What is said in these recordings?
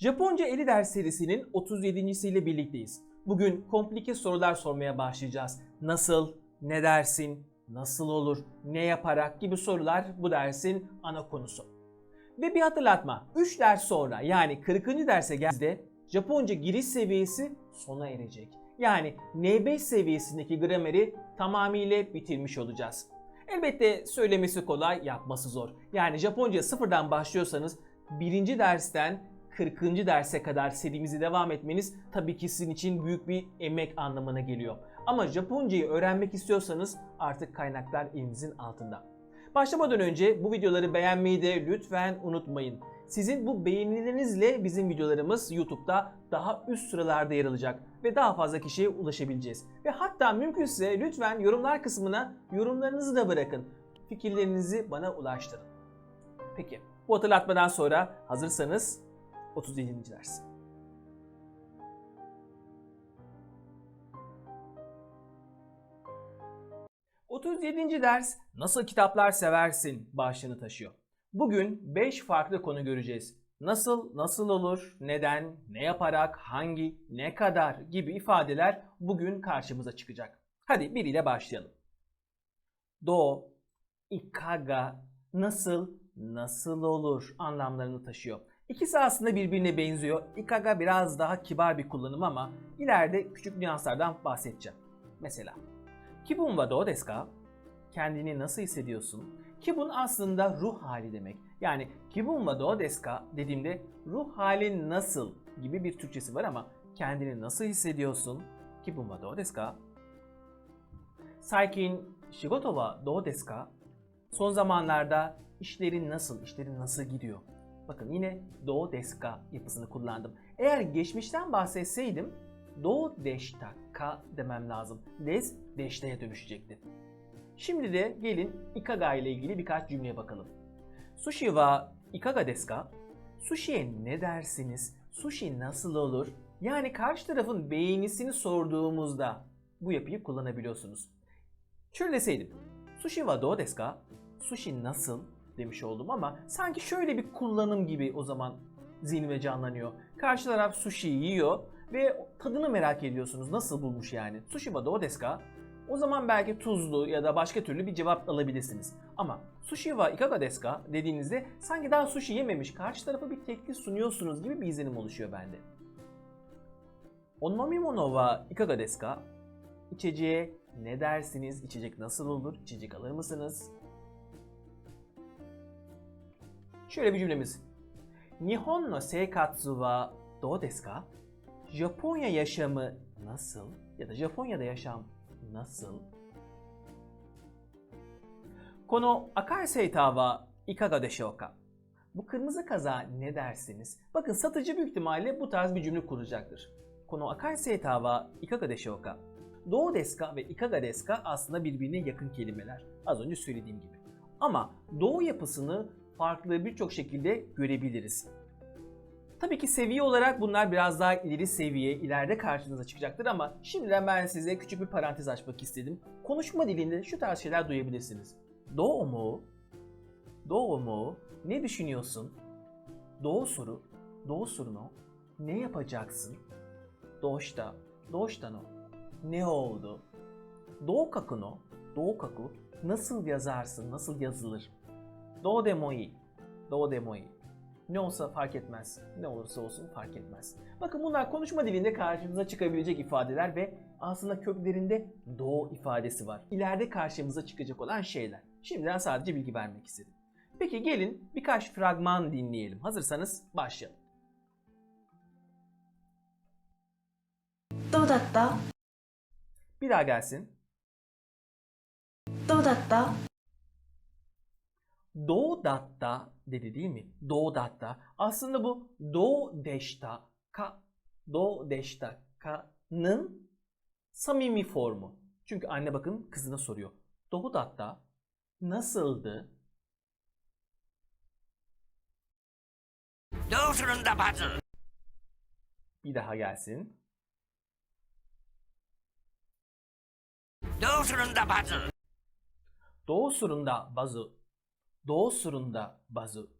Japonca 50 ders serisinin 37.siyle birlikteyiz. Bugün komplike sorular sormaya başlayacağız. Nasıl, ne dersin, nasıl olur, ne yaparak gibi sorular bu dersin ana konusu. Ve bir hatırlatma, 3 ders sonra yani 40. derse geldiğinde Japonca giriş seviyesi sona erecek. Yani N5 seviyesindeki grameri tamamıyla bitirmiş olacağız. Elbette söylemesi kolay, yapması zor. Yani Japonca sıfırdan başlıyorsanız birinci dersten 40. derse kadar serimizi devam etmeniz tabii ki sizin için büyük bir emek anlamına geliyor. Ama Japoncayı öğrenmek istiyorsanız artık kaynaklar elinizin altında. Başlamadan önce bu videoları beğenmeyi de lütfen unutmayın. Sizin bu beğenilerinizle bizim videolarımız YouTube'da daha üst sıralarda yer alacak ve daha fazla kişiye ulaşabileceğiz. Ve hatta mümkünse lütfen yorumlar kısmına yorumlarınızı da bırakın. Fikirlerinizi bana ulaştırın. Peki bu hatırlatmadan sonra hazırsanız 37. ders. ...37. ders Nasıl Kitaplar Seversin başlığını taşıyor. Bugün 5 farklı konu göreceğiz. Nasıl, nasıl olur, neden, ne yaparak, hangi, ne kadar gibi ifadeler bugün karşımıza çıkacak. Hadi biriyle başlayalım. Do, ikaga, nasıl, nasıl olur anlamlarını taşıyor. İkisi aslında birbirine benziyor. Ikaga biraz daha kibar bir kullanım ama ileride küçük nüanslardan bahsedeceğim. Mesela, Kibun wa dou desu ka? Kendini nasıl hissediyorsun? Kibun aslında ruh hali demek. Yani kibun wa dou desu ka dediğimde ruh halin nasıl gibi bir Türkçesi var ama kendini nasıl hissediyorsun? Kibun wa dou desu ka? Saikin shigoto wa dou desu ka? Son zamanlarda işlerin nasıl, işlerin nasıl gidiyor? Bakın yine do desu ka yapısını kullandım. Eğer geçmişten bahsetseydim do deşta demem lazım. Des deşta'ya dönüşecekti. Şimdi de gelin ikaga ile ilgili birkaç cümleye bakalım. Sushi wa ikaga desu ka? Sushi'ye ne dersiniz? Sushi nasıl olur? Yani karşı tarafın beğenisini sorduğumuzda bu yapıyı kullanabiliyorsunuz. Şöyle deseydim. Sushi wa dou desu ka? Sushi nasıl demiş oldum ama sanki şöyle bir kullanım gibi o zaman zihnime canlanıyor. Karşı taraf sushi yiyor ve tadını merak ediyorsunuz. Nasıl bulmuş yani? Sushi wa ka? O zaman belki tuzlu ya da başka türlü bir cevap alabilirsiniz. Ama sushi wa ikaga desu ka dediğinizde sanki daha sushi yememiş karşı tarafa bir teklif sunuyorsunuz gibi bir izlenim oluşuyor bende. Onomimono wa ikaga desu ka? İçeceğe ne dersiniz? İçecek nasıl olur? İçecek alır mısınız? Şöyle bir cümlemiz. Nihon no seikatsu wa dou desu ka? Japonya yaşamı nasıl? Ya da Japonya'da yaşam nasıl? Kono akai seita wa ikaga deshou ka? Bu kırmızı kaza ne dersiniz? Bakın satıcı büyük ihtimalle bu tarz bir cümle kuracaktır. Kono akai seita wa ikaga deshou ka? Dou desu ka ve ikaga desu ka aslında birbirine yakın kelimeler. Az önce söylediğim gibi. Ama doğu yapısını farklı birçok şekilde görebiliriz. Tabii ki seviye olarak bunlar biraz daha ileri seviye, ileride karşınıza çıkacaktır ama şimdiden ben size küçük bir parantez açmak istedim. Konuşma dilinde şu tarz şeyler duyabilirsiniz. Do mu? Do mu? Ne düşünüyorsun? Do soru. Do soru no. Ne yapacaksın? Doşta. Doşta no. Ne oldu? Do kaku no. Do kaku. Nasıl yazarsın? Nasıl yazılır? Do demo iyi. Do demo iyi. Ne olsa fark etmez. Ne olursa olsun fark etmez. Bakın bunlar konuşma dilinde karşımıza çıkabilecek ifadeler ve aslında köklerinde do ifadesi var. İleride karşımıza çıkacak olan şeyler. Şimdiden sadece bilgi vermek istedim. Peki gelin birkaç fragman dinleyelim. Hazırsanız başlayalım. どうだった Bir daha gelsin. どうだった doğu datta dedi değil mi? Doğu datta. Aslında bu doğu deşta ka doğu deşta ka'nın samimi formu. Çünkü anne bakın kızına soruyor. Doğu datta nasıldı? Doğusunun da batı. Bir daha gelsin. Doğusunun da batı. Doğusunun da bazı doğu surunda bazu.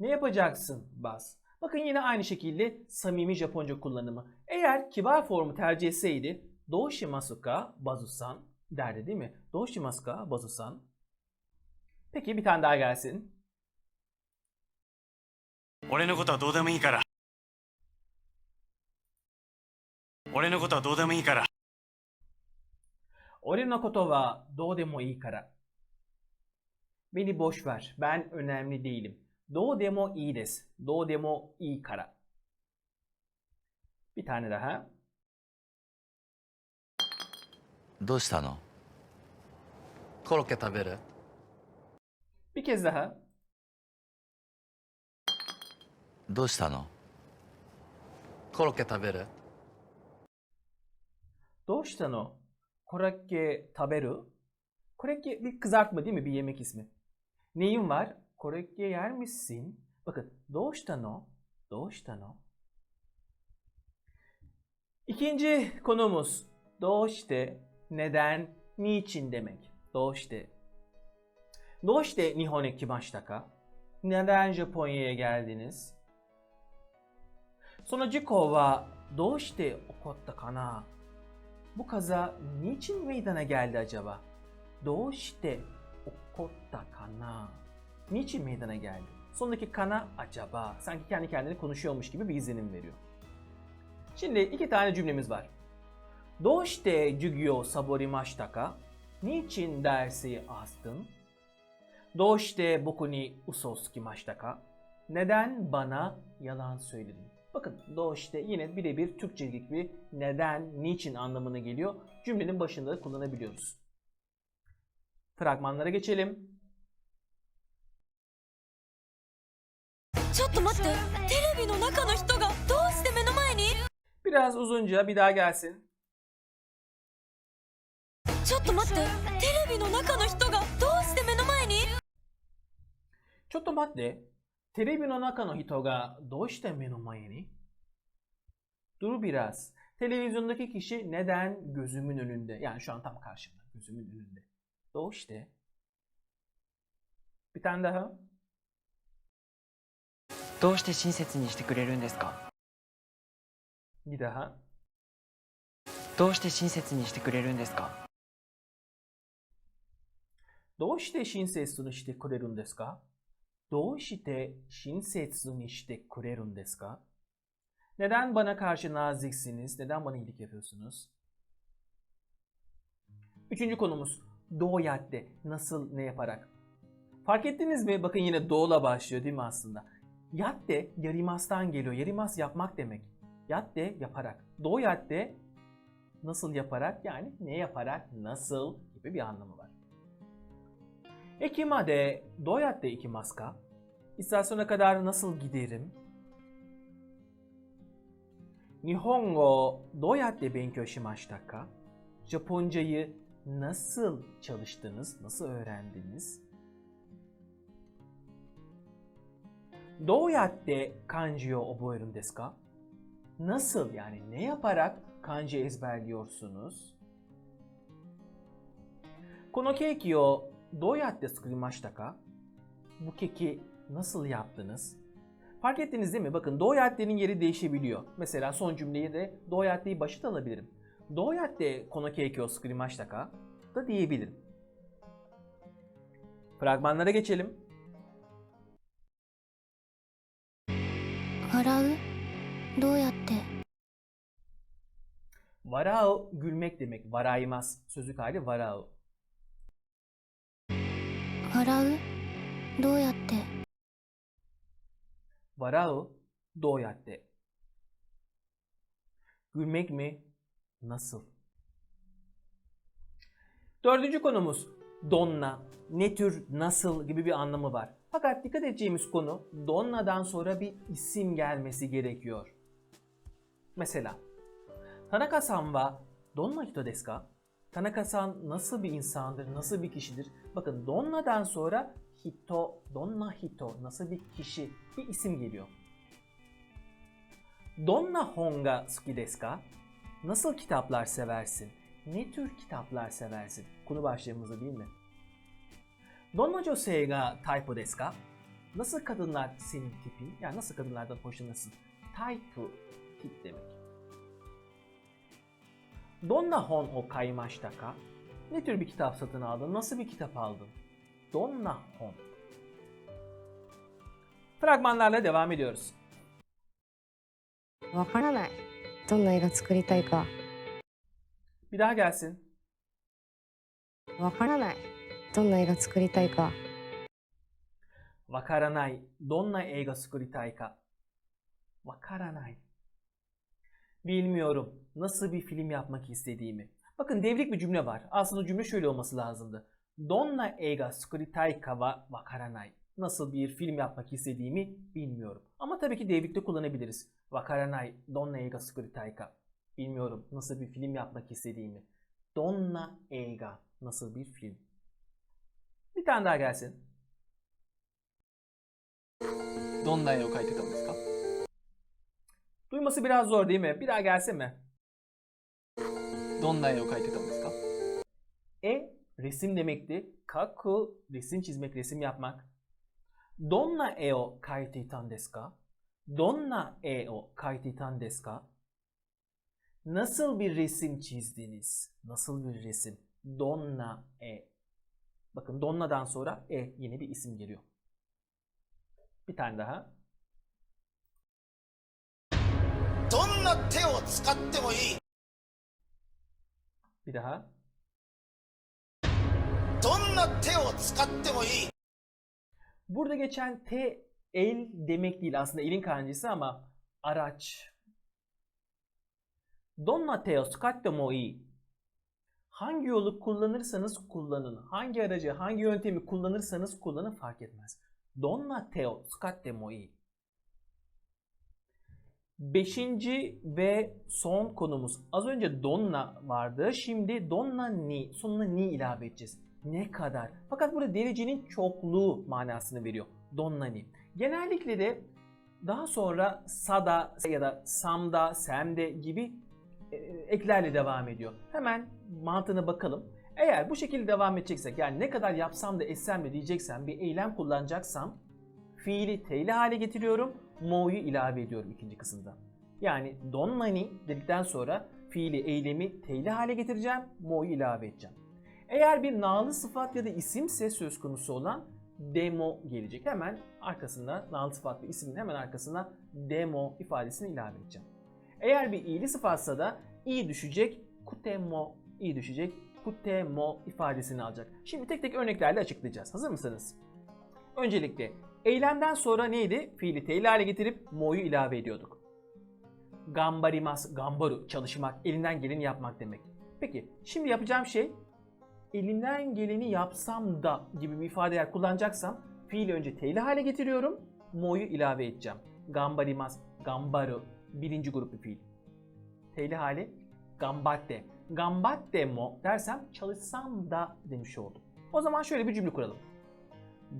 Ne yapacaksın baz? Bakın yine aynı şekilde samimi Japonca kullanımı. Eğer kibar formu tercih etseydi Doshimasuka bazusan derdi değil mi? Doshimasuka bazusan. Peki bir tane daha gelsin. Ore no koto wa dou demo ii kara. Ore no koto wa dou demo ii kara. Ore no koto wa dou demo ii kara. Beni boş ver. Ben önemli değilim. Do demo ii desu. Do demo ii kara. Bir tane daha. どうしたのコロッケ食べる Bir kez daha. どうしたのコロッケ食べる Doshitano. Korekke taberu. Korekke bir kızartma değil mi? Bir yemek ismi. Neyin var? Korekye yer misin? Bakın doğuştan o. Doğuştan o. İkinci konumuz doğuşte neden niçin demek. Doğuşte. Doğuşte nihon kimashitaka? Neden Japonya'ya geldiniz? Sonra jiko wa doğuşte okotta kana? Bu kaza niçin meydana geldi acaba? Doğuşte okotta kana. Niçin meydana geldi? Sondaki kana acaba. Sanki kendi kendine konuşuyormuş gibi bir izlenim veriyor. Şimdi iki tane cümlemiz var. Doğuşte jugyo saborimashita ka? Niçin dersi astın? Doğuşte boku ni uso o tsukimashita ka? Neden bana yalan söyledin? Bakın doğuşte yine birebir Türkçelik bir neden, niçin anlamına geliyor. Cümlenin başında da kullanabiliyoruz. Fragmanlara geçelim. ちょっと待ってテレビの中の人がどうして目の前に Biraz uzunca bir daha gelsin. ちょっと待ってテレビの中の人がどうして目の前に ちょっと待って。テレビの中の人がどうして目の前に Dur biraz. Televizyondaki kişi neden gözümün önünde? Yani şu an tam karşımda. Gözümün önünde. Doğu işte. Bir tane daha. どうして親切にしてくれるんですか Bir daha. どうして親切にしてくれるんですか どうして親切にしてくれるんですかどうして親切にしてくれるんですか Neden bana karşı naziksiniz? Neden bana iyilik yapıyorsunuz? Üçüncü konumuz. Doyatte. Nasıl, ne yaparak? Fark ettiniz mi? Bakın yine do'la başlıyor değil mi aslında? Yatte yarimastan geliyor. Yarimas yapmak demek. Yatte yaparak. Doyatte nasıl yaparak? Yani ne yaparak, nasıl gibi bir anlamı var. Ekimade doyatte ikimasu ka? İstasyona kadar nasıl giderim? Nihongo doyatte benkyou shimashita ka? Japoncayı nasıl çalıştınız, nasıl öğrendiniz? Doğu yatte kanji o? Nasıl yani ne yaparak kanji ezberliyorsunuz? Kono keiki o doğu? Bu keki nasıl yaptınız? Fark ettiniz değil mi? Bakın doğu yeri değişebiliyor. Mesela son cümleyi de doğu yatteyi başıt alabilirim. Doyatte kono keiki o sukurimashita ka? da diyebilirim. Fragmanlara geçelim. 笑うどうやって Varao gülmek demek. Varaimas. Sözlük hali varao. 笑うどうやって Varao doyatte. Gülmek mi? Nasıl? Dördüncü konumuz donna. Ne tür, nasıl gibi bir anlamı var. Fakat dikkat edeceğimiz konu donna'dan sonra bir isim gelmesi gerekiyor. Mesela Tanaka-san wa donna hito desu ka? Tanaka-san nasıl bir insandır, nasıl bir kişidir? Bakın donna'dan sonra hito, donna hito, nasıl bir kişi, bir isim geliyor. Donna hon ga suki desu ka? Nasıl kitaplar seversin? Ne tür kitaplar seversin? Konu başlığımızda değil mi? Donna Josei ga taipo desu? Nasıl kadınlar senin tipin? Yani nasıl kadınlardan hoşlanırsın? Taipo tip demek. Donna hon o kaymashita? Ne tür bir kitap satın aldın? Nasıl bir kitap aldın? Donna hon. Fragmanlarla devam ediyoruz. Vakaranay. どんな映画作りたいか Bir daha gelsin. わからないどんな映画作りたいか Wakaranai. Donna eiga skuritai ka? Wakaranai. Bilmiyorum nasıl bir film yapmak istediğimi. Bakın devrik bir cümle var. Aslında cümle şöyle olması lazımdı. Donna eiga skuritai ka wa wakaranai. nasıl bir film yapmak istediğimi bilmiyorum. Ama tabii ki devlikte kullanabiliriz. Wakaranai donna eiga sukuritai. Bilmiyorum nasıl bir film yapmak istediğimi. Donna eiga nasıl bir film? Bir tane daha gelsin. Donna eiga kaite? Duyması biraz zor değil mi? Bir daha gelsin mi? Donna eiga kaite? E resim demekti. Kaku resim çizmek, resim yapmak. どんな絵を描いてたんですか E resim demekti. Kaku resim çizmek, resim yapmak. Donna e o kaite itan desu ka? Donna e o kaite itan desu ka? Nasıl bir resim çizdiniz? Nasıl bir resim? Donna e. Bakın Donna'dan sonra e yeni bir isim geliyor. Bir tane daha. どんな手を使ってもいい Bir daha. どんな手を使ってもいい Burada geçen T el demek değil aslında elin kancısı ama araç. Donna te o tsukatte mo ii. Hangi yolu kullanırsanız kullanın. Hangi aracı, hangi yöntemi kullanırsanız kullanın fark etmez. Donna te o tsukatte mo ii. Beşinci ve son konumuz. Az önce donna vardı. Şimdi donna ni. Sonuna ni ilave edeceğiz. Ne kadar? Fakat burada derecenin çokluğu manasını veriyor. Donna ni. Genellikle de daha sonra sada ya da samda, semde gibi e, eklerle devam ediyor. Hemen mantığına bakalım. Eğer bu şekilde devam edeceksek yani ne kadar yapsam da etsem de diyeceksem bir eylem kullanacaksam fiili teyli hale getiriyorum. Mo'yu ilave ediyorum ikinci kısımda. Yani donmani dedikten sonra fiili eylemi teyli hale getireceğim. Mo'yu ilave edeceğim. Eğer bir nağlı sıfat ya da isimse söz konusu olan demo gelecek. Hemen arkasında nağlı sıfat ve ismin hemen arkasına demo ifadesini ilave edeceğim. Eğer bir iyili sıfatsa da i düşecek, kutemo i düşecek, kutemo ifadesini alacak. Şimdi tek tek örneklerle açıklayacağız. Hazır mısınız? Öncelikle eylemden sonra neydi? Fiili teyli hale getirip mo'yu ilave ediyorduk. Gambarimas, gambaru, çalışmak, elinden geleni yapmak demek. Peki şimdi yapacağım şey elimden geleni yapsam da gibi bir ifade eğer kullanacaksam fiili önce teyli hale getiriyorum. Mo'yu ilave edeceğim. Gambarimas, gambaru birinci grup bir fiil. Teyli hali gambatte. Gambatte mo dersem çalışsam da demiş oldum. O zaman şöyle bir cümle kuralım.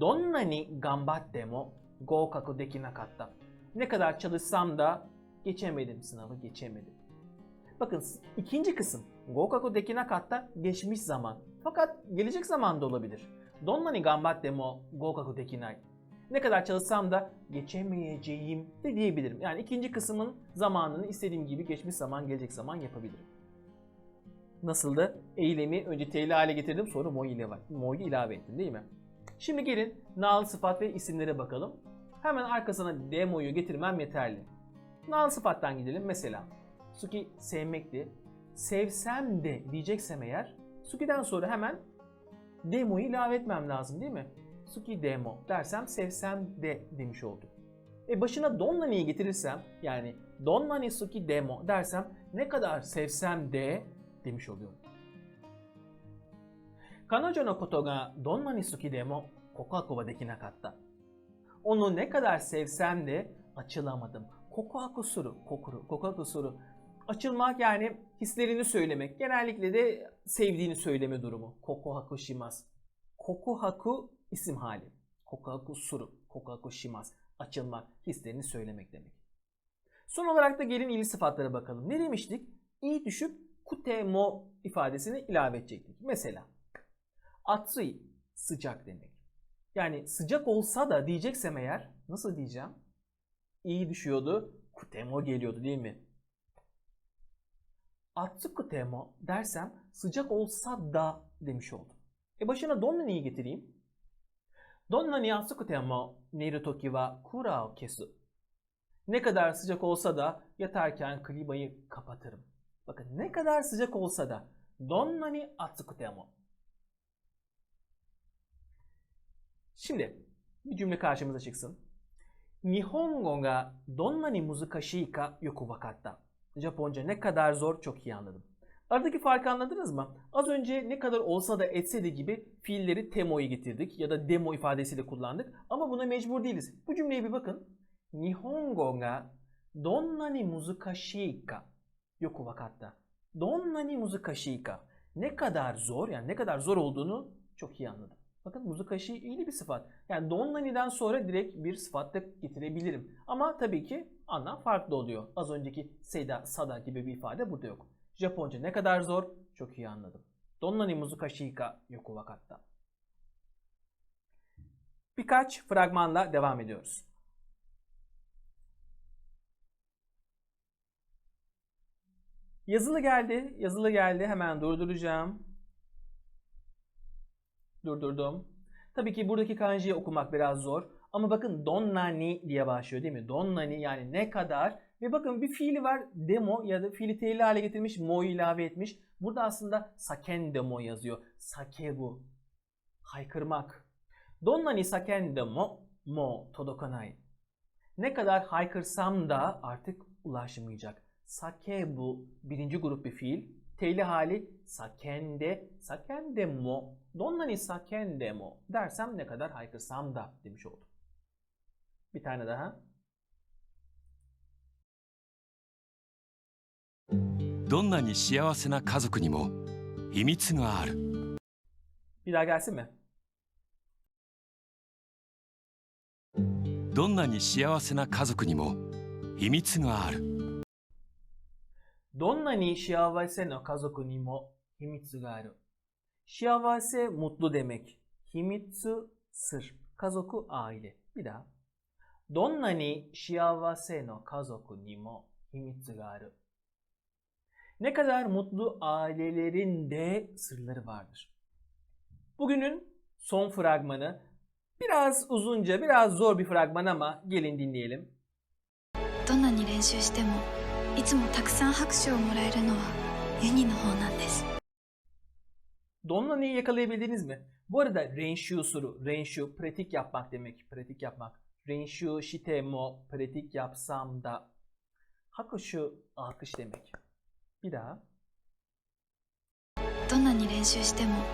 Donnani gambatte mo gokaku dekinakatta. Ne kadar çalışsam da geçemedim sınavı geçemedim. Bakın ikinci kısım gokaku dekinakatta geçmiş zaman. Fakat gelecek zaman da olabilir. Donnani gambatte mo gokaku dekinai. Ne kadar çalışsam da geçemeyeceğim de diyebilirim. Yani ikinci kısmın zamanını istediğim gibi geçmiş zaman, gelecek zaman yapabilirim. Nasıldı? Eylemi önce teyli hale getirdim sonra mo'yu ilave, mo'yu ilave ettim değil mi? Şimdi gelin nal sıfat ve isimlere bakalım. Hemen arkasına demo'yu getirmem yeterli. Nal sıfattan gidelim. Mesela Suki sevmekti. Sevsem de diyeceksem eğer Suki'den sonra hemen demo'yu ilave etmem lazım değil mi? Suki demo dersem sevsem de demiş oldum. E başına donnani'yi getirirsem yani donnani suki demo dersem ne kadar sevsem de demiş oluyorum. Kanojo no koto ga donnani suki demo kokuhaku wa dekinakatta. Onu ne kadar sevsem de açılamadım. Kokuhaku suru, kokuru, kokuhaku suru. Açılmak yani hislerini söylemek. Genellikle de sevdiğini söyleme durumu. Kokuhaku shimasu. Kokuhaku isim hali. Kokuhaku suru, kokuhaku shimasu. Açılmak, hislerini söylemek demek. Son olarak da gelin ili sıfatlara bakalım. Ne demiştik? İ düşüp kutemo ifadesini ilave edecektik. Mesela atsui sıcak demek. Yani sıcak olsa da diyeceksem eğer nasıl diyeceğim? İyi düşüyordu. Kutemo geliyordu değil mi? Atsu kutemo dersem sıcak olsa da demiş oldum. E başına donna ni'yi getireyim. Donna ni atsu kutemo neiru toki wa kura kesu. Ne kadar sıcak olsa da yatarken klimayı kapatırım. Bakın ne kadar sıcak olsa da donna ni atsu kutemo. Şimdi bir cümle karşımıza çıksın. Nihongo ga donna ni muzukashii ka yoku wakatta. Japonca ne kadar zor çok iyi anladım. Aradaki farkı anladınız mı? Az önce ne kadar olsa da etse de gibi fiilleri temo'yu getirdik ya da demo ifadesiyle kullandık. Ama buna mecbur değiliz. Bu cümleye bir bakın. Nihongo ga donna ni muzukashii ka yoku wakatta. Donna ni muzukashii ka. Ne kadar zor yani ne kadar zor olduğunu çok iyi anladım. Bakın muzukashii iyi bir sıfat. Yani donnani'den sonra direkt bir sıfat da getirebilirim. Ama tabii ki anlam farklı oluyor. Az önceki seda, sada gibi bir ifade burada yok. Japonca ne kadar zor çok iyi anladım. Donnani muzukashii ka yoku wakatta. Birkaç fragmanla devam ediyoruz. Yazılı geldi. Yazılı geldi. Hemen durduracağım. Durdurdum. Tabii ki buradaki kanjiyi okumak biraz zor. Ama bakın donnani diye başlıyor değil mi? Donnani yani ne kadar. Ve bakın bir fiili var demo ya da fiili tehli hale getirmiş mo ilave etmiş. Burada aslında saken demo yazıyor. Sake bu. Haykırmak. Donnani saken demo mo todokanai. Ne kadar haykırsam da artık ulaşmayacak. Sake bu birinci grup bir fiil. T'li hali sakende, sakende sakendemo, donnani sakendemo dersem ne kadar haykırsam da demiş oldum. Bir tane daha. Donnani şiyavase na kazoku ni mo himitsu ga aru. Bir daha gelsin mi? Donnani şiyavase na kazoku ni mo himitsu. どんなに幸せな家族にも秘密がある Donnani shiawase no kazoku ni mo himitsu ga aru. Shiawase mutlu demek. Himitsu sır. Kazoku aile. Bir daha. Donnani shiawase no kazoku ni mo himitsu ga aru. Ne kadar mutlu ailelerin de sırları vardır. Bugünün son fragmanı biraz uzunca, biraz zor bir fragman ama gelin dinleyelim. どんなに練習しても いつもたくさん拍手をもらえるのはユニの方なんです Donnani'yi yakalayabildiniz mi? Bu arada renshu suru, renshu pratik yapmak demek, pratik yapmak. Renshu shite mo pratik yapsam da. Hakushu alkış demek. Bir daha. どんなに練習しても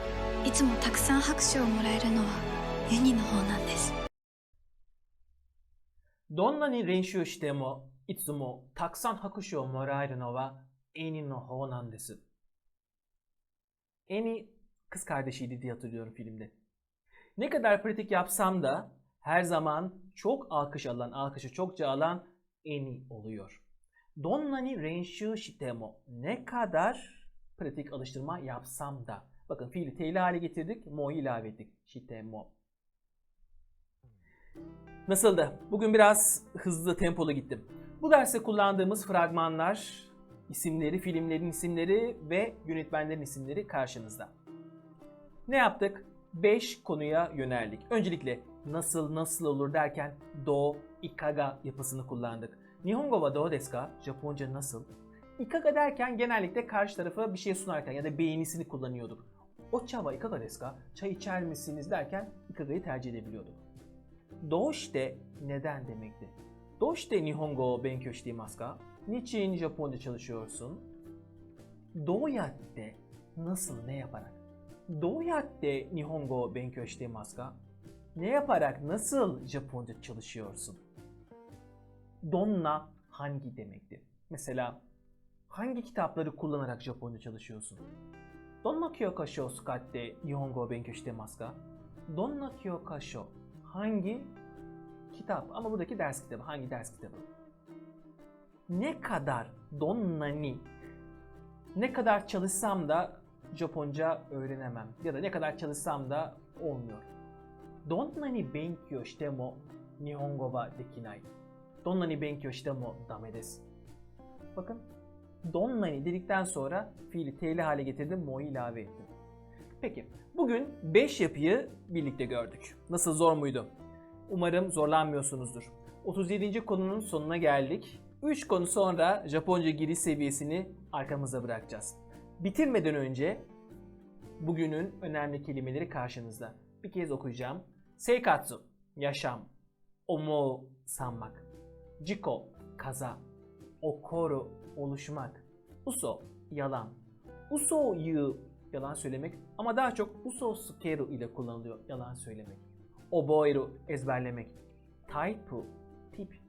いつもたくさん拍手をもらえるのはユニの方なんです Donnani renshu shite mo itsumo taksan hakushu o moraeru no wa eni no hou nan desu. Eni kız kardeşiydi diye hatırlıyorum filmde. Ne kadar pratik yapsam da her zaman çok alkış alan, alkışı çokça alan Eni oluyor. Donnani renshu shite mo ne kadar pratik alıştırma yapsam da. Bakın fiili teyli hale getirdik, mo'yu ilave ettik. Shite mo. Nasıldı? Bugün biraz hızlı tempolu gittim. Bu derste kullandığımız fragmanlar, isimleri, filmlerin isimleri ve yönetmenlerin isimleri karşınızda. Ne yaptık? 5 konuya yöneldik. Öncelikle nasıl nasıl olur derken do, ikaga yapısını kullandık. Nihongo wa do desu ka? Japonca nasıl? Ikaga derken genellikle karşı tarafa bir şey sunarken ya da beğenisini kullanıyorduk. Ocha wa ikaga desu ka? Çay içer misiniz derken ikaga'yı tercih edebiliyorduk. Doshite neden demekti. Doshite Nihongo o? Niçin Japonca çalışıyorsun? Doyatte nasıl ne yaparak? Doyatte Nihongo o? Ne yaparak nasıl Japonca çalışıyorsun? Donna hangi demekti? Mesela hangi kitapları kullanarak Japonca çalışıyorsun? Donna kyokasho o tsukatte Nihongo o ka? Donna kyokasho hangi kitap? Ama buradaki ders kitabı. Hangi ders kitabı? Ne kadar donnani ne kadar çalışsam da Japonca öğrenemem. Ya da ne kadar çalışsam da olmuyor. Donna ni benkyou shite mo nihongo wa dekinai. Donna ni benkyou shite mo dame desu. Bakın donna ni dedikten sonra fiili t'li hale getirdim, mo'yu ilave ettim. Peki bugün 5 yapıyı birlikte gördük. Nasıl zor muydu? Umarım zorlanmıyorsunuzdur. 37. konunun sonuna geldik. 3 konu sonra Japonca giriş seviyesini arkamıza bırakacağız. Bitirmeden önce bugünün önemli kelimeleri karşınızda. Bir kez okuyacağım. Seikatsu, yaşam. Omou, sanmak. Jiko, kaza. Okoru, oluşmak. Uso, yalan. Uso yu, yalan söylemek. Ama daha çok uso sukeru ile kullanılıyor yalan söylemek. Oboeru, ezberlemek. Taipu, tip.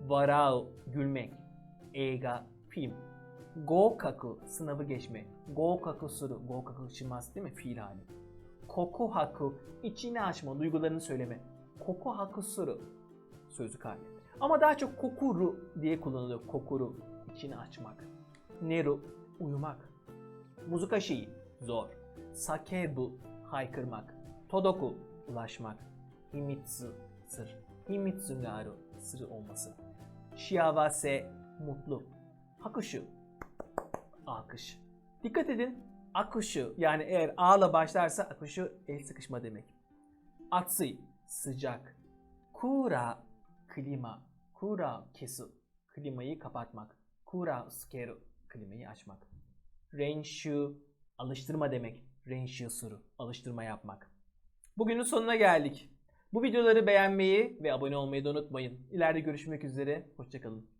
Warau, gülmek. Eiga, film. Gokaku, sınavı geçme. Gokaku suru, gokaku shimasu değil mi? Fiil hali. Kokuhaku, içini açma, duygularını söyleme. Kokuhaku suru, sözlük hali. Ama daha çok kokuru diye kullanılıyor. Kokuru, içini açmak. Neru, uyumak. Muzukashi, zor. Sakebu, haykırmak. Todoku, ulaşmak. Himitsu, sır. Himitsu ga aru, sır olması. Shiawase, mutlu. Hakushu, alkış. Dikkat edin, akushu yani eğer ağla başlarsa akushu el sıkışma demek. Atsui, sıcak. Kura, klima. Kura, kesu. Klimayı kapatmak. Kura, sukeru. Klimayı açmak. Renshu, alıştırma demek. Renshu suru, alıştırma yapmak. Bugünün sonuna geldik. Bu videoları beğenmeyi ve abone olmayı da unutmayın. İleride görüşmek üzere. Hoşçakalın.